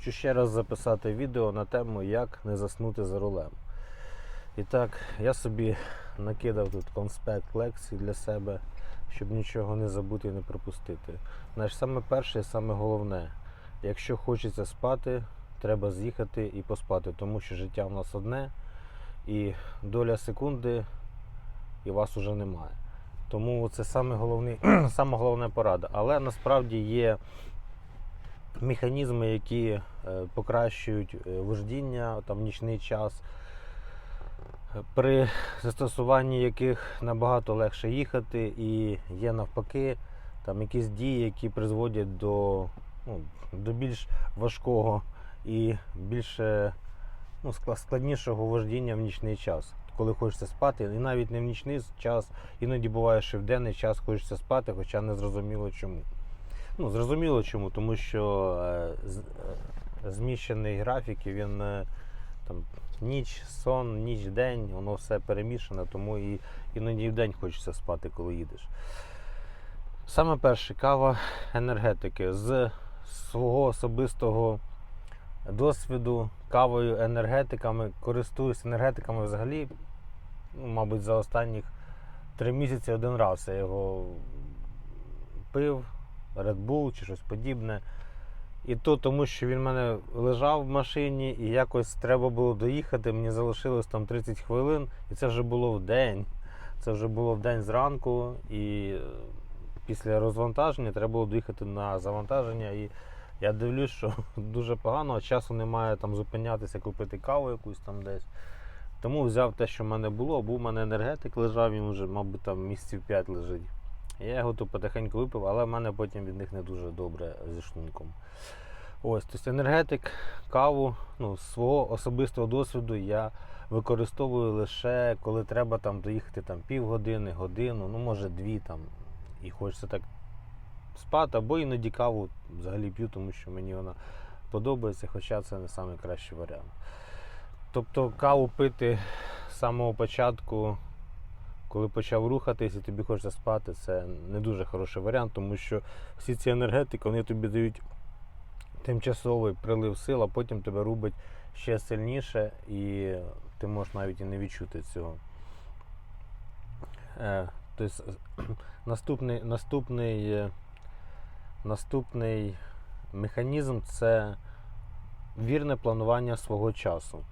Хочу ще раз записати відео на тему, як не заснути за рулем. І так, я собі накидав тут конспект лекцій для себе, щоб нічого не забути і не пропустити. Знаєш, саме перше і саме головне, якщо хочеться спати, треба з'їхати і поспати, тому що життя в нас одне, і доля секунди і вас уже немає. Тому це саме головний, саме головна порада. Але насправді є механізми, які е, покращують е, вождіння там, нічний час, при застосуванні яких набагато легше їхати, і є навпаки там якісь дії, які призводять до, ну, до більш важкого і більше ну, складнішого вождіння в нічний час. Коли хочеться спати, і навіть не в нічний час, іноді буває, що в денний час хочеться спати, хоча не зрозуміло чому. Ну, зрозуміло чому, тому що е, е, зміщений графік, він е, там ніч, сон, ніч, день, воно все перемішане, тому і іноді в день хочеться спати, коли їдеш. Саме перше кава енергетики з свого особистого досвіду кавою, енергетиками, користуюсь енергетиками взагалі, ну, мабуть, за останніх три місяці один раз я його пив, Red Bull чи щось подібне. І то тому, що він в мене лежав в машині, і якось треба було доїхати. Мені залишилось там 30 хвилин, і це вже було в день. Це вже було в день зранку, і е, після розвантаження треба було доїхати на завантаження. І я дивлюсь, що дуже погано, а часу немає там зупинятися, купити каву якусь там десь. Тому взяв те, що в мене було. Був у мене енергетик лежав, він вже, мабуть, там місяців 5 лежить. Я його тут потихеньку випив, але в мене потім від них не дуже добре зі шлунком. Ось, тобто енергетик, каву, ну, з свого особистого досвіду я використовую лише коли треба там доїхати там півгодини, годину, ну може дві там. І хочеться так спати, або іноді каву взагалі п'ю, тому що мені вона подобається, хоча це не найкращий варіант. Тобто каву пити з самого початку, коли почав рухатись і тобі хочеться спати, це не дуже хороший варіант, тому що всі ці енергетики вони тобі дають тимчасовий прилив сил, а потім тебе рубить ще сильніше, і ти можеш навіть і не відчути цього. Тобто, наступний, наступний, е, наступний механізм це вірне планування свого часу.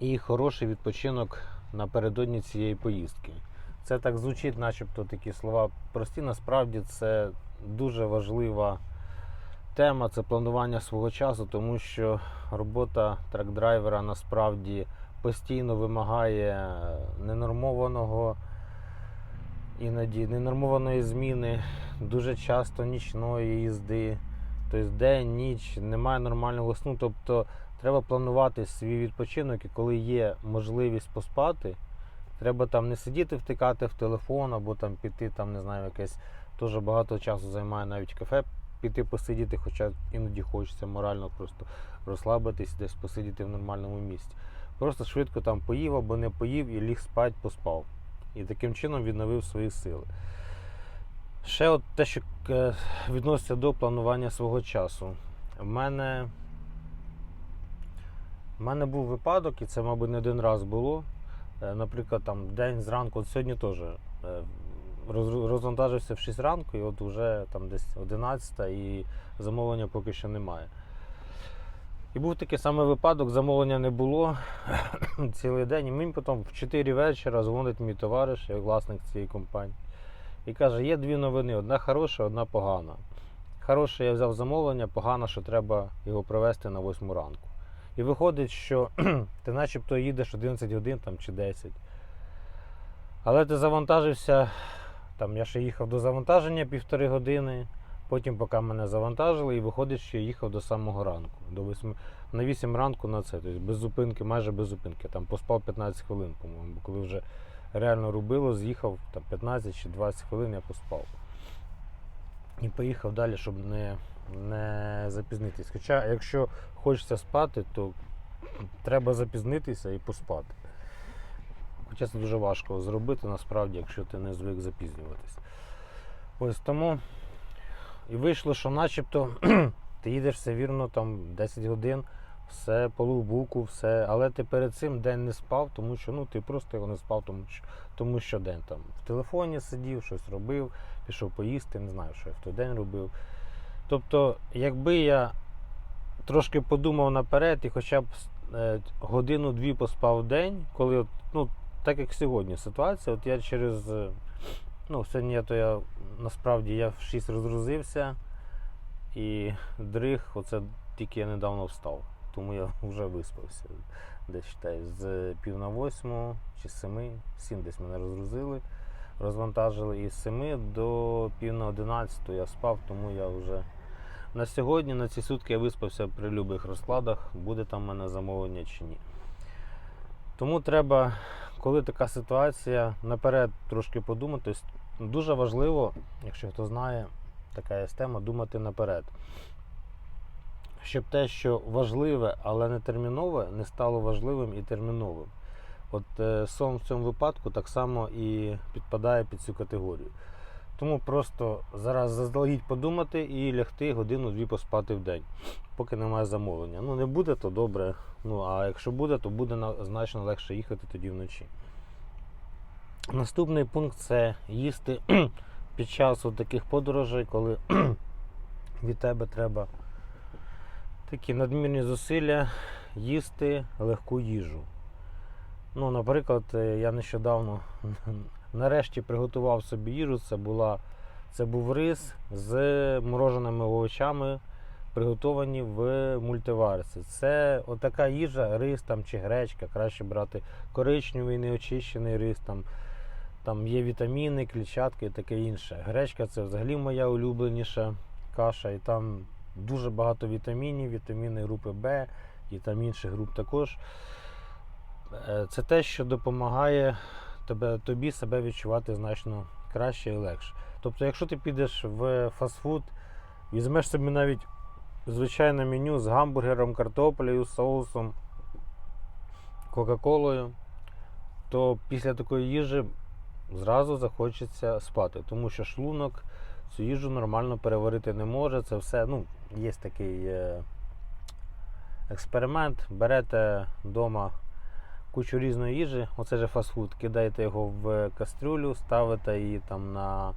І хороший відпочинок напередодні цієї поїздки. Це так звучить, начебто такі слова прості. Насправді це дуже важлива тема це планування свого часу, тому що робота трак-драйвера насправді постійно вимагає ненормованого, іноді ненормованої зміни, дуже часто нічної їзди. Тобто день, ніч, немає нормального сну. Тобто треба планувати свій відпочинок, і коли є можливість поспати, треба там не сидіти, втикати в телефон або там піти, там, не знаю, якесь теж багато часу займає навіть кафе піти посидіти, хоча іноді хочеться морально просто розслабитись, десь посидіти в нормальному місці. Просто швидко там поїв або не поїв і ліг спать, поспав. І таким чином відновив свої сили. Ще от те, що е, відноситься до планування свого часу. В мене, в мене був випадок, і це, мабуть, не один раз було. Е, Наприклад, там день зранку, от сьогодні теж е, розвантажився в 6 ранку, і от вже там десь 11 і замовлення поки що немає. І був такий самий випадок, замовлення не було цілий день. І мені потім в 4 вечора дзвонить мій товариш, як власник цієї компанії. І каже, є дві новини: одна хороша, одна погана. Хороша, я взяв замовлення, погана, що треба його привезти на 8 ранку. І виходить, що ти начебто їдеш 11 годин там, чи 10. Але ти завантажився, там я ще їхав до завантаження півтори години, потім, поки мене завантажили, і виходить, що я їхав до самого ранку. До 8, на 8 ранку на це, тобто без зупинки, майже без зупинки. Там поспав 15 хвилин, по-моєму, коли вже реально робило, з'їхав там 15 чи 20 хвилин, я поспав. І поїхав далі, щоб не, не запізнитись. Хоча, якщо хочеться спати, то треба запізнитися і поспати. Хоча це дуже важко зробити насправді, якщо ти не звик запізнюватись. Ось тому і вийшло, що начебто Ти їдеш все вірно, там 10 годин, все полув буку, все. Але ти перед цим день не спав, тому що ну, ти просто його не спав, тому що, тому що день там в телефоні сидів, щось робив, пішов поїсти, не знаю, що я в той день робив. Тобто, якби я трошки подумав наперед і хоча б е, годину-дві поспав день, коли от, ну, так як сьогодні ситуація, от я через. е, Ну, сьогодні я, то я насправді я в 6 розгрузився і дриг, оце тільки я недавно встав. Тому я вже виспався. Десь читай, з пів на восьму чи семи, сім десь мене розгрузили, розвантажили. І з семи до пів на одинадцяту я спав, тому я вже на сьогодні, на ці сутки я виспався при будь-яких розкладах, буде там в мене замовлення чи ні. Тому треба, коли така ситуація, наперед трошки подумати. Тобто Дуже важливо, якщо хто знає, така є тема, думати наперед. Щоб те, що важливе, але не термінове, не стало важливим і терміновим. От е, сон в цьому випадку так само і підпадає під цю категорію. Тому просто зараз заздалегідь подумати і лягти годину-дві поспати в день, поки немає замовлення. Ну не буде, то добре. Ну а якщо буде, то буде значно легше їхати тоді вночі. Наступний пункт це їсти під час таких подорожей, коли від тебе треба такі надмірні зусилля їсти легку їжу. Ну, наприклад, е, я нещодавно нарешті приготував собі їжу. Це, була, це був рис з мороженими овочами, приготовані в мультиварці. Це отака їжа, рис там чи гречка. Краще брати коричневий, неочищений рис. Там, там є вітаміни, клітчатки і таке інше. Гречка це взагалі моя улюбленіша каша, і там дуже багато вітамінів, вітаміни групи Б і там інших груп також. Е, Це те, що допомагає тебе, тобі себе відчувати значно краще і легше. Тобто, якщо ти підеш в фастфуд, візьмеш собі навіть звичайне меню з гамбургером, картоплею, соусом, Кока-Колою, то після такої їжі зразу захочеться спати, тому що шлунок цю їжу нормально переварити не може. Це все, ну, є такий е, експеримент. Берете вдома кучу різної їжі, оце же фастфуд, кидаєте його в кастрюлю, ставите її там на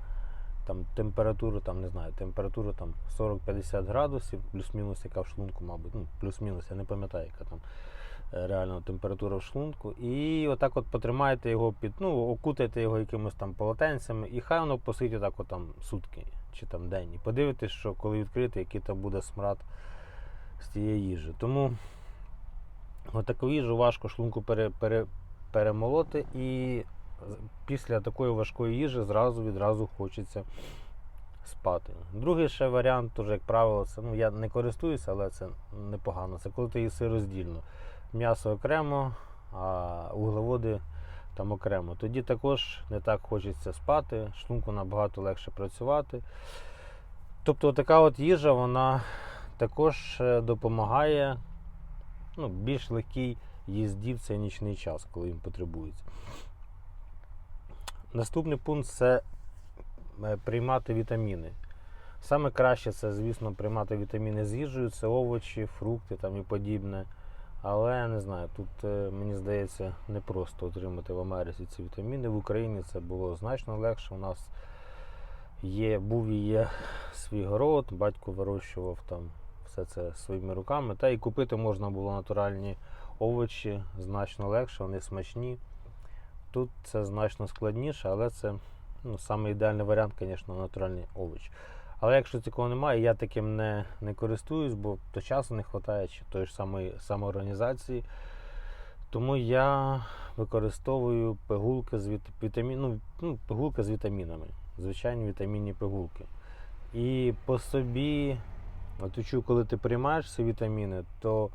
там, температуру, там, не знаю, температуру там 40-50 градусів, плюс-мінус, яка в шлунку, мабуть, ну, плюс-мінус, я не пам'ятаю, яка там е, реально температура в шлунку. І отак от потримаєте його під, ну, окутаєте його якимось там полотенцями, і хай воно посидить отак от там сутки чи там день. І подивитесь, що коли відкрити, який там буде смрад з тієї їжі. Тому отаку їжу важко шлунку пере, пере, перемолоти, і після такої важкої їжі зразу відразу хочеться спати. Другий ще варіант, тоже, як правило, це ну я не користуюся, але це непогано. Це коли ти їси роздільно. М'ясо окремо, а вуглеводи там окремо. Тоді також не так хочеться спати, шлунку набагато легше працювати. Тобто така от їжа, вона також е, допомагає ну, більш легкій їзді в цей нічний час, коли він потребується. Наступний пункт це е, приймати вітаміни. Саме краще це, звісно, приймати вітаміни з їжею, це овочі, фрукти там і подібне. Але я не знаю, тут е, мені здається непросто отримати в Америці ці вітаміни. В Україні це було значно легше. У нас є, був і є свій город, батько вирощував там все це своїми руками. Та і купити можна було натуральні овочі значно легше, вони смачні. Тут це значно складніше, але це ну, саме ідеальний варіант, звісно, натуральні овочі. Але якщо такого немає, я таким не, не користуюсь, бо то часу не вистачає, чи тої ж самої самоорганізації. Тому я використовую пигулки з віт... вітамін... ну, ну, пигулки з вітамінами, звичайні вітамінні пигулки. І по собі, от учу, коли ти приймаєш ці вітаміни, то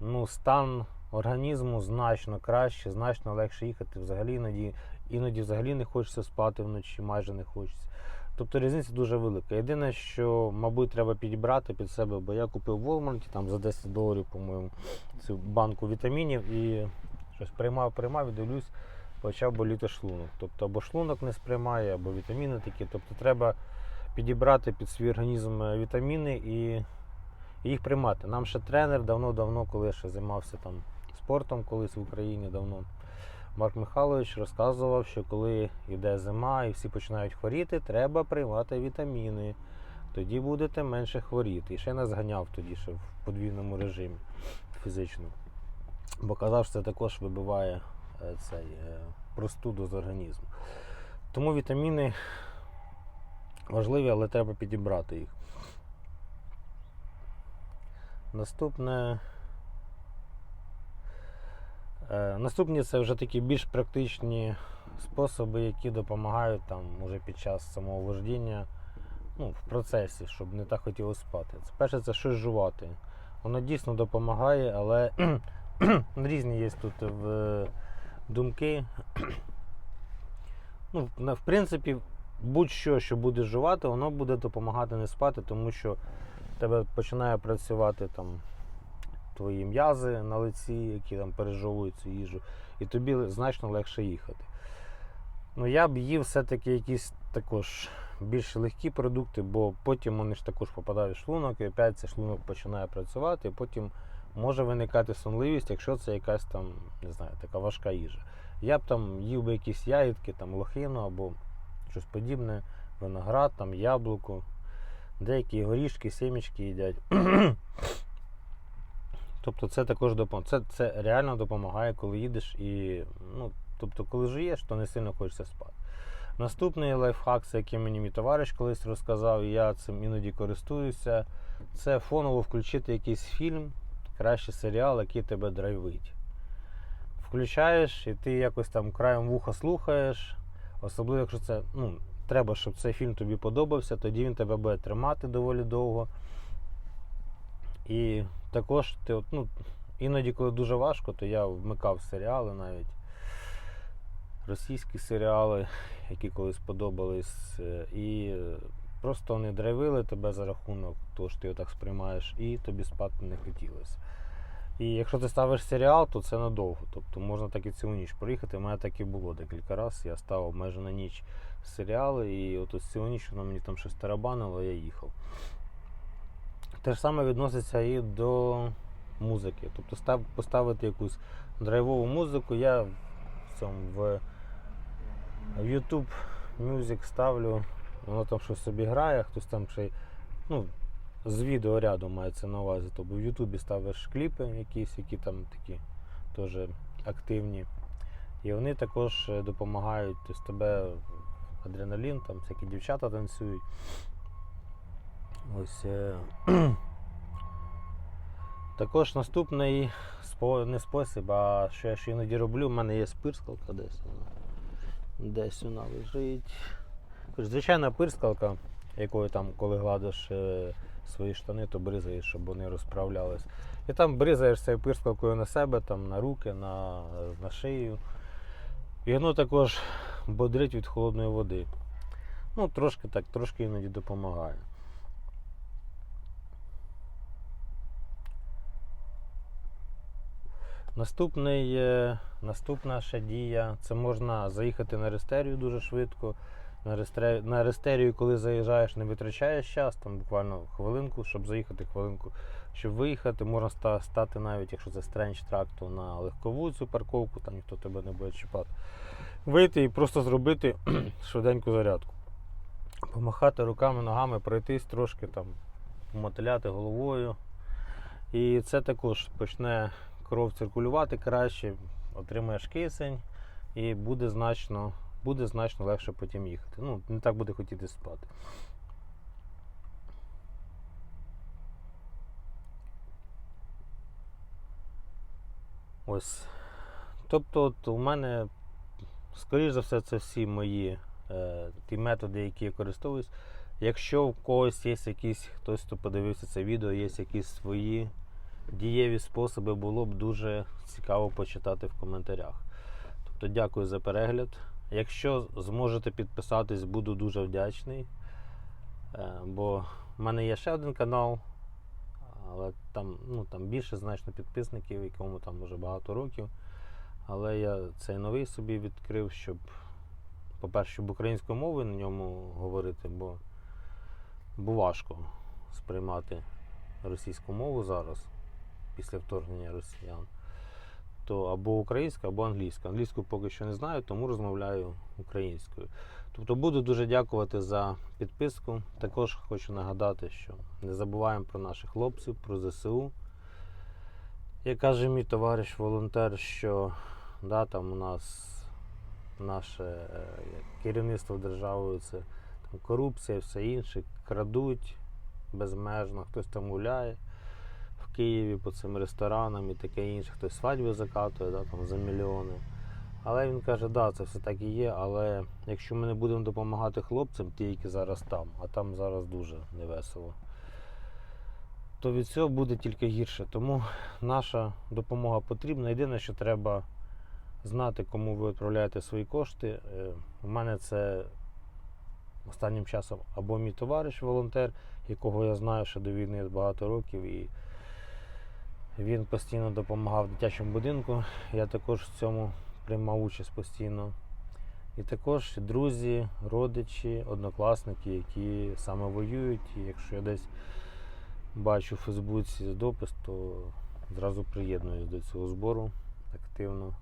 ну, стан організму значно краще, значно легше їхати. Взагалі іноді, іноді взагалі не хочеться спати вночі, майже не хочеться. Тобто різниця дуже велика. Єдине, що, мабуть, треба підібрати під себе, бо я купив в Walmart там за 10 доларів, по-моєму, цю банку вітамінів і щось приймав, приймав і дивлюсь, почав боліти шлунок. Тобто або шлунок не сприймає, або вітаміни такі. Тобто треба підібрати під свій організм е, вітаміни і, їх приймати. Нам ще тренер давно-давно, коли ще займався там спортом колись в Україні давно. Марк Михайлович розказував, що коли йде зима і всі починають хворіти, треба приймати вітаміни. Тоді будете менше хворіти. І ще нас ганяв тоді ще в подвійному режимі фізично. Бо казав, що це також вибиває е, цей, е, простуду з організму. Тому вітаміни важливі, але треба підібрати їх. Наступне. Е, Наступні це вже такі більш практичні способи, які допомагають там уже під час самого вождіння, ну, в процесі, щоб не так хотілося спати. Це перше це щось жувати. Воно дійсно допомагає, але різні є тут в думки. Ну, в- принципі, будь-що, що будеш жувати, воно буде допомагати не спати, тому що тебе починає працювати там твої м'язи на лиці, які там пережовують цю їжу, і тобі значно легше їхати. Ну, я б їв все-таки якісь також більш легкі продукти, бо потім вони ж також попадають в шлунок, і опять цей шлунок починає працювати, і потім може виникати сонливість, якщо це якась там, не знаю, така важка їжа. Я б там їв би якісь ягідки, там лохину або щось подібне, виноград, там яблуко, деякі горішки, семічки їдять. Тобто це також допомагає. Це, це реально допомагає, коли їдеш і. Ну, тобто, коли жиєш, то не сильно хочеться спати. Наступний лайфхак, це який мені мій товариш колись розказав, і я цим іноді користуюся. Це фоново включити якийсь фільм, краще серіал, який тебе драйвить. Включаєш, і ти якось там краєм вуха слухаєш. Особливо, якщо це ну, треба, щоб цей фільм тобі подобався, тоді він тебе буде тримати доволі довго. І також ти, ну, іноді, коли дуже важко, то я вмикав серіали навіть. Російські серіали, які колись подобались. е, І просто вони драйвили тебе за рахунок того, що ти його так сприймаєш, і тобі спати не хотілося. І якщо ти ставиш серіал, то це надовго. Тобто можна так і цілу ніч проїхати. У мене так і було декілька разів. Я ставив майже на ніч серіали, і от ось цілу ніч воно мені там щось тарабанило, я їхав. Те ж саме відноситься і до музики. Тобто став, поставити якусь драйвову музику. Я в цьому в, в YouTube Music ставлю, воно там щось собі грає, хтось там ще й, ну, з відеоряду мається на увазі. Тобто в Ютубі ставиш кліпи якісь, які там такі теж активні. І вони також е, допомагають, тобто тебе адреналін, там всякі дівчата танцюють. Ось. е, Також наступний не спосіб, а що я ще іноді роблю, в мене є пирскалка десь. вона. Десь вона лежить. Звичайна пирскалка, якою там, коли гладиш е, свої штани, то бризаєш, щоб вони розправлялись. І там бризаєш цією пирскалкою на себе, там, на руки, на, на шию. І воно також бодрить від холодної води. Ну, трошки так, трошки іноді допомагає. Наступний, е, наступна ще дія це можна заїхати на рестерію дуже швидко. На, рестерію, коли заїжджаєш, не витрачаєш час, там буквально хвилинку, щоб заїхати, хвилинку, щоб виїхати, можна стати навіть, якщо це стренч трак, то на легкову цю парковку, там ніхто тебе не буде чіпати. Вийти і просто зробити швиденьку зарядку. Помахати руками, ногами, пройтись трошки там, помотиляти головою. І це також почне кров циркулювати краще, отримаєш кисень і буде значно, буде значно легше потім їхати. Ну, не так буде хотіти спати. Ось. Тобто, от у мене, скоріш за все, це всі мої е, ті методи, які я користуюсь. Якщо у когось є якісь, хтось, хто подивився це відео, є якісь свої дієві способи, було б дуже цікаво почитати в коментарях. Тобто дякую за перегляд. Якщо зможете підписатись, буду дуже вдячний. Е, Бо в мене є ще один канал, але там, ну, там більше значно підписників, якому там вже багато років. Але я цей новий собі відкрив, щоб, по-перше, щоб українською мовою на ньому говорити, бо бо важко сприймати російську мову зараз, після вторгнення росіян, то або українська, або англійська. Англійську поки що не знаю, тому розмовляю українською. Тобто буду дуже дякувати за підписку. Також хочу нагадати, що не забуваємо про наших хлопців, про ЗСУ. Як каже мій товариш волонтер, що да, там у нас наше е, керівництво державою це там, корупція все інше, крадуть безмежно, хтось там гуляє Києві по цим ресторанам і таке інше, хтось свадьби закатує да, там, за мільйони. Але він каже, да, це все так і є, але якщо ми не будемо допомагати хлопцям, ті, які зараз там, а там зараз дуже невесело, то від цього буде тільки гірше. Тому наша допомога потрібна. Єдине, що треба знати, кому ви відправляєте свої кошти. Е, У мене це останнім часом або мій товариш, волонтер, якого я знаю ще до війни багато років, і він постійно допомагав дитячому будинку. Я також в цьому приймав участь постійно. І також друзі, родичі, однокласники, які саме воюють. І якщо я десь бачу в Фейсбуці допис, то зразу приєднуюсь до цього збору активно.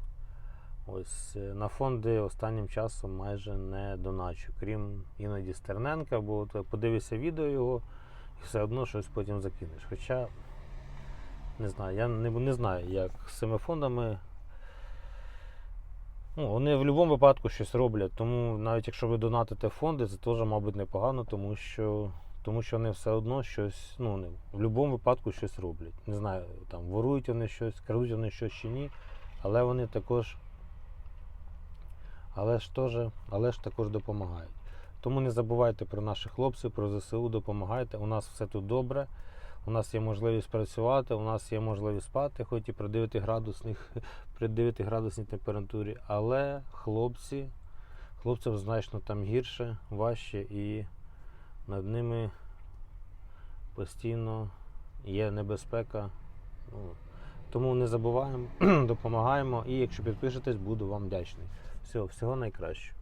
Ось е, на фонди останнім часом майже не доначу, крім іноді Стерненка, бо подивишся відео його і все одно щось потім закинеш. Хоча не знаю, я не, не знаю, як з цими фондами. Ну, вони в будь-якому випадку щось роблять. Тому навіть якщо ви донатите фонди, це теж, мабуть, непогано, тому що, тому що вони все одно щось, ну, вони в будь-якому випадку щось роблять. Не знаю, там ворують вони щось, крадуть вони щось чи ні, але вони також але ж, теж, але ж також допомагають. Тому не забувайте про наших хлопців, про ЗСУ, допомагайте. У нас все тут добре. У нас є можливість працювати, у нас є можливість спати, хоч і при 9 градусних, при 9 градусній температурі. Але хлопці, хлопцям значно там гірше, важче і над ними постійно є небезпека. Ну, тому не забуваємо, допомагаємо. І якщо підпишетесь, буду вам вдячний. Все, всього найкращого.